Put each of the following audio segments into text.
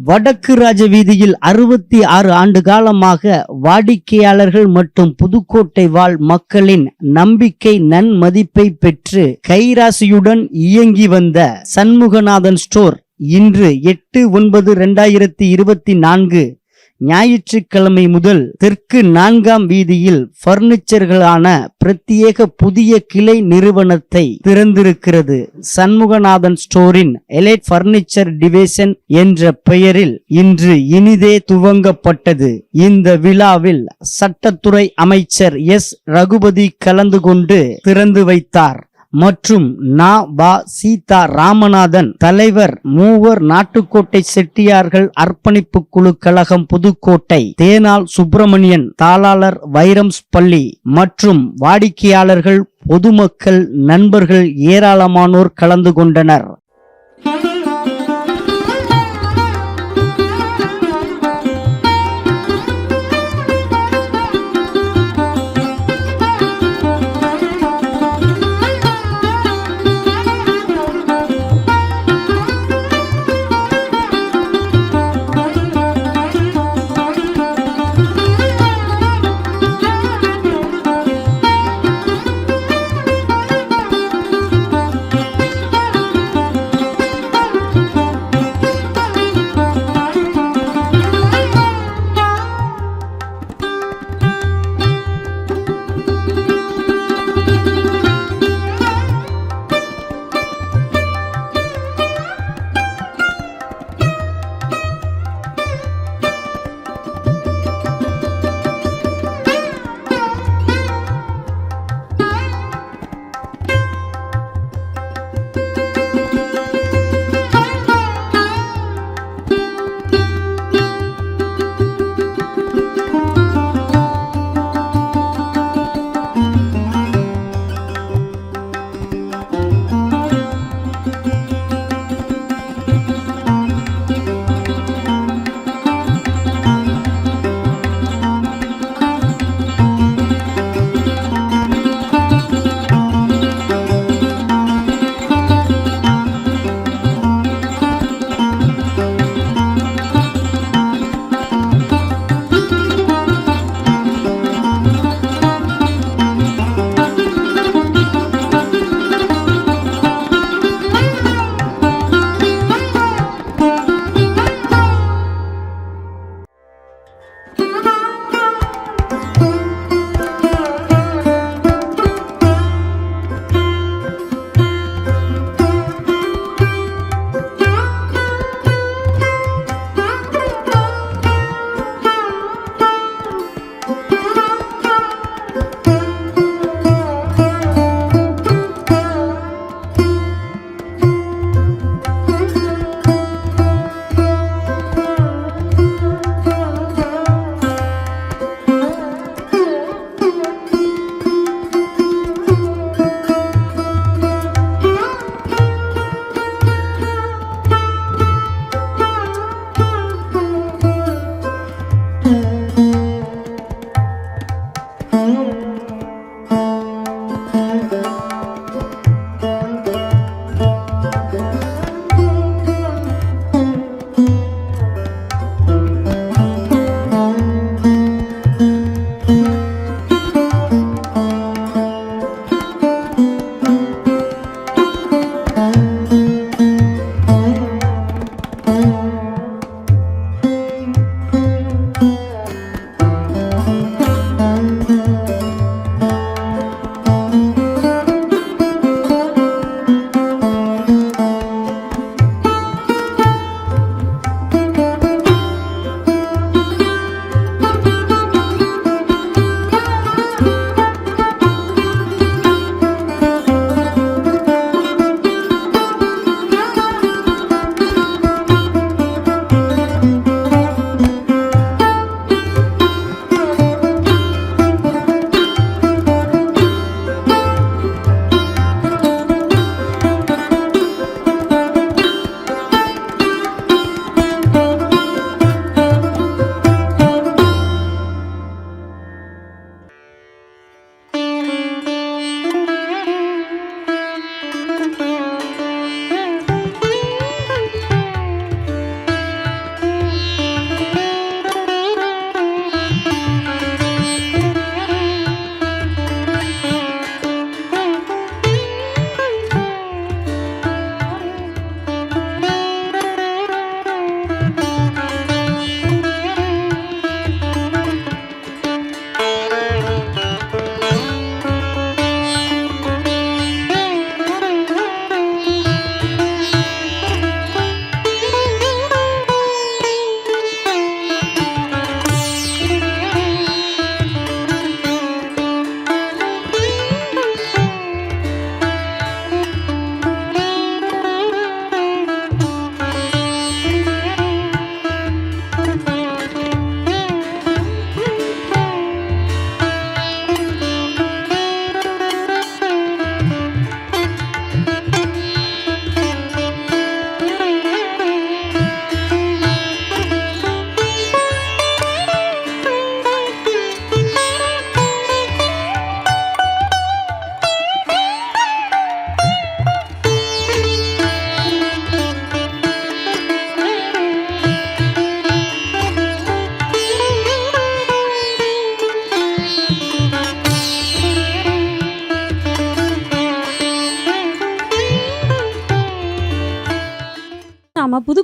வடக்கு ராஜ வீதியில் அறுபத்தி ஆறு ஆண்டு காலமாக வாடிக்கையாளர்கள் மற்றும் புதுக்கோட்டை வாழ் மக்களின் நம்பிக்கை நன்மதிப்பை பெற்று கைராசியுடன் இயங்கி வந்த சண்முகநாதன் ஸ்டோர் இன்று எட்டு ஒன்பது ரெண்டாயிரத்தி இருபத்தி நான்கு ஞாயிற்றுக்கிழமை முதல் தெற்கு நான்காம் வீதியில் பர்னிச்சர்களான பிரத்யேக புதிய கிளை நிறுவனத்தை திறந்திருக்கிறது. சண்முகநாதன் ஸ்டோரின் எலைட் பர்னிச்சர் டிவிஷன் என்ற பெயரில் இன்று இனிதே துவங்கப்பட்டது. இந்த விழாவில் சட்டத்துறை அமைச்சர் எஸ். ரகுபதி கலந்து கொண்டு திறந்து வைத்தார். மற்றும் நா பா சீதா ராமநாதன் தலைவர் மூவர் நாட்டுக்கோட்டை செட்டியார்கள் அர்ப்பணிப்பு குழு கழகம் புதுக்கோட்டை தேனால் சுப்பிரமணியன் தாளாளர் வைரம்ஸ் பள்ளி மற்றும் வாடிக்கையாளர்கள் பொதுமக்கள் நண்பர்கள் ஏராளமானோர் கலந்து கொண்டனர்.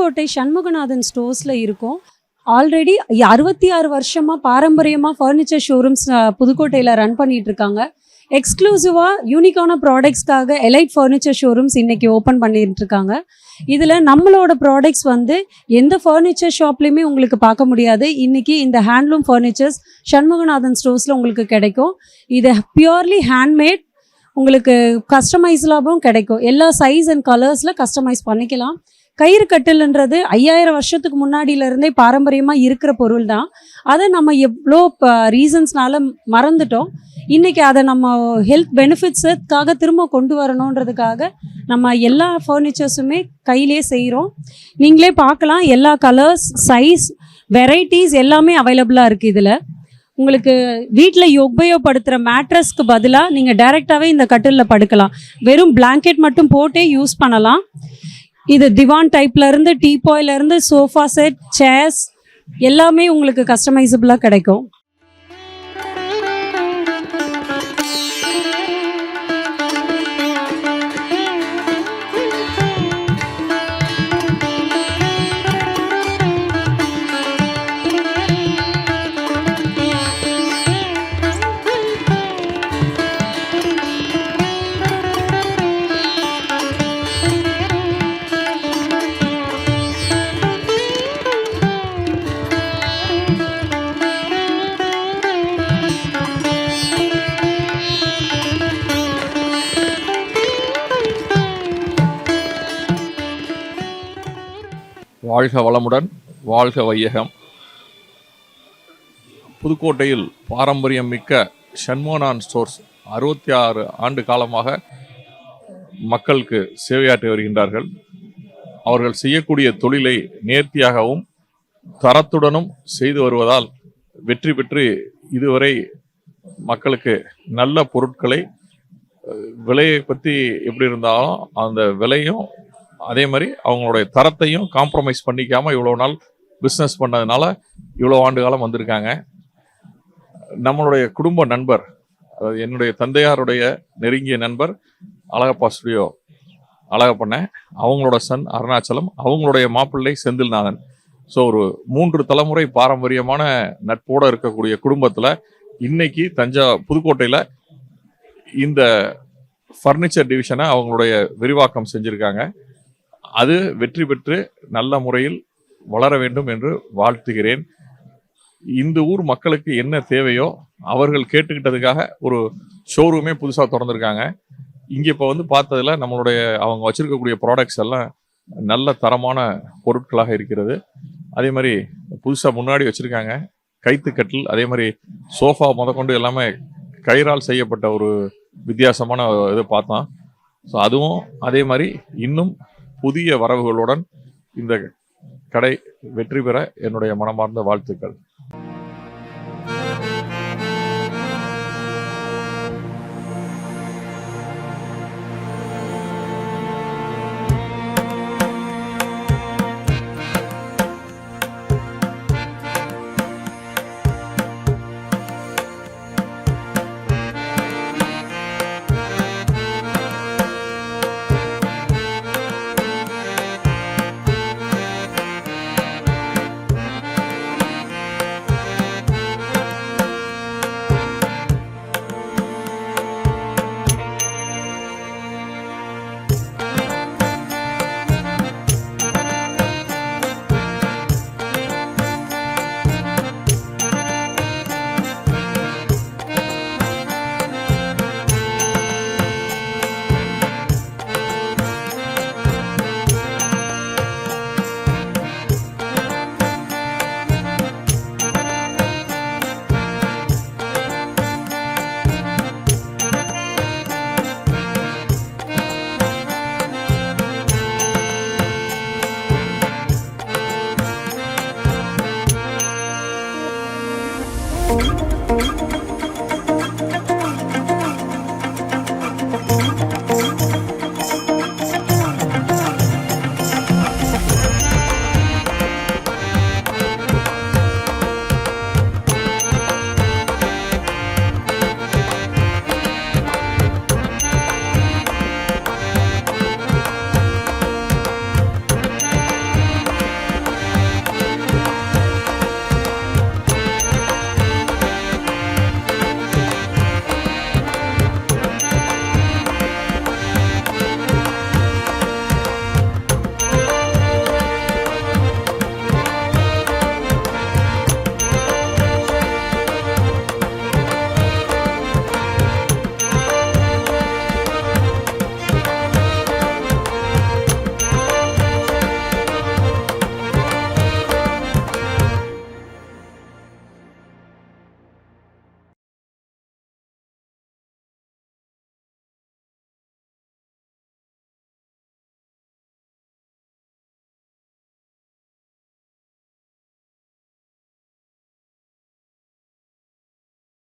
புதுக்கோட்டை சண்முகநாதன் ஸ்டோர்ஸில் இருக்கோம். ஆல்ரெடி அறுபத்தி ஆறு வருஷமாக பாரம்பரியமாக ஃபர்னிச்சர் ஷோரூம்ஸ் புதுக்கோட்டையில் ரன் பண்ணிட்டு இருக்காங்க எக்ஸ்க்ளூசிவாக யூனிக்கான ப்ராடக்ட்ஸ்க்காக எலைட் ஃபர்னிச்சர் ஷோரூம்ஸ் இன்றைக்கி ஓப்பன் பண்ணிட்டு இருக்காங்க இதில் நம்மளோட ப்ராடக்ட்ஸ் வந்து எந்த ஃபர்னிச்சர் ஷாப்லேயுமே உங்களுக்கு பார்க்க முடியாது. இன்னைக்கு இந்த ஹேண்ட்லூம் ஃபர்னிச்சர்ஸ் சண்முகநாதன் ஸ்டோர்ஸில் உங்களுக்கு கிடைக்கும். இது பியூர்லி ஹேண்ட்மேட் உங்களுக்கு கஸ்டமைஸ்லாகவும் கிடைக்கும். எல்லா சைஸ் அண்ட் கலர்ஸில் கஸ்டமைஸ் பண்ணிக்கலாம். கயிறு கட்டில்ன்றது ஐயாயிரம் வருஷத்துக்கு முன்னாடியிலேருந்தே பாரம்பரியமாக இருக்கிற பொருள் தான் அதை நம்ம எவ்வளோ ரீசன்ஸ்னால மறந்துட்டோம். இன்றைக்கி அதை நம்ம ஹெல்த் பெனிஃபிட்ஸுக்காக திரும்ப கொண்டு வரணுன்றதுக்காக நம்ம எல்லா ஃபர்னிச்சர்ஸுமே கையிலே செய்கிறோம் நீங்களே பார்க்கலாம் எல்லா கலர்ஸ் சைஸ் வெரைட்டிஸ் எல்லாமே அவைலபிளாக இருக்குது இதில். உங்களுக்கு வீட்டில் உபயோகப்படுத்துகிற மேட்ரஸ்க்கு பதிலாக நீங்கள் டைரெக்டாகவே இந்த கட்டிலில் படுக்கலாம். வெறும் பிளாங்கெட் மட்டும் போட்டே யூஸ் பண்ணலாம். இது திவான் டைப்ல இருந்து டீபாயில இருந்து சோஃபா செட் சேர்ஸ் எல்லாமே உங்களுக்கு கஸ்டமைசபிளாக கிடைக்கும். வாழ்க வளமுடன் வாழ்க வையகம். புதுக்கோட்டையில் பாரம்பரியம் மிக்க ஷண்மோனான் ஸ்டோர்ஸ் அறுபத்தி ஆறு ஆண்டு காலமாக மக்களுக்கு சேவையாற்றி வருகின்றார்கள். அவர்கள் செய்யக்கூடிய தொழிலை நேர்த்தியாகவும் தரத்துடனும் செய்து வருவதால் வெற்றி பெற்று இதுவரை மக்களுக்கு நல்ல பொருட்களை விலையை பற்றி எப்படி இருந்தாலும் அந்த விலையும் அதே மாதிரி அவங்களுடைய தரத்தையும் காம்ப்ரமைஸ் பண்ணிக்காமல் இவ்வளோ நாள் பிஸ்னஸ் பண்ணதுனால இவ்வளோ ஆண்டு காலம் வந்திருக்காங்க. நம்மளுடைய குடும்ப நண்பர் அதாவது என்னுடைய தந்தையாருடைய நெருங்கிய நண்பர் அழகப்பா ஸ்டுடியோ அழகப்பண்ண அவங்களோட சன் அருணாச்சலம் அவங்களுடைய மாப்பிள்ளை செந்தில்நாதன். ஸோ ஒரு மூன்று தலைமுறை பாரம்பரியமான நட்போடு இருக்கக்கூடிய குடும்பத்தில் இன்னைக்கு தஞ்சா புதுக்கோட்டையில் இந்த ஃபர்னிச்சர் டிவிஷனை அவங்களுடைய விரிவாக்கம் செஞ்சுருக்காங்க. அது வெற்றி பெற்று நல்ல முறையில் வளர வேண்டும் என்று வாழ்த்துகிறேன். இந்த ஊர் மக்களுக்கு என்ன தேவையோ அவர்கள் கேட்டுக்கிட்டதுக்காக ஒரு ஷோரூமே புதுசாக திறந்துருக்காங்க. இங்கே இப்போ வந்து பார்த்ததுல நம்மளுடைய அவங்க வச்சுருக்கக்கூடிய ப்ராடக்ட்ஸ் எல்லாம் நல்ல தரமான பொருட்களாக இருக்கிறது. அதே மாதிரி புதுசாக முன்னாடி வச்சுருக்காங்க. கைத்துக்கட்டில் அதே மாதிரி சோஃபா முதற்கொண்டு எல்லாமே கயிறால் செய்யப்பட்ட ஒரு வித்தியாசமான இதை பார்த்தோம் ஸோ அதுவும் அதே மாதிரி இன்னும் புதிய வரவுகளுடன் இந்த கடை வெற்றி பெற என்னுடைய மனமார்ந்த வாழ்த்துக்கள்.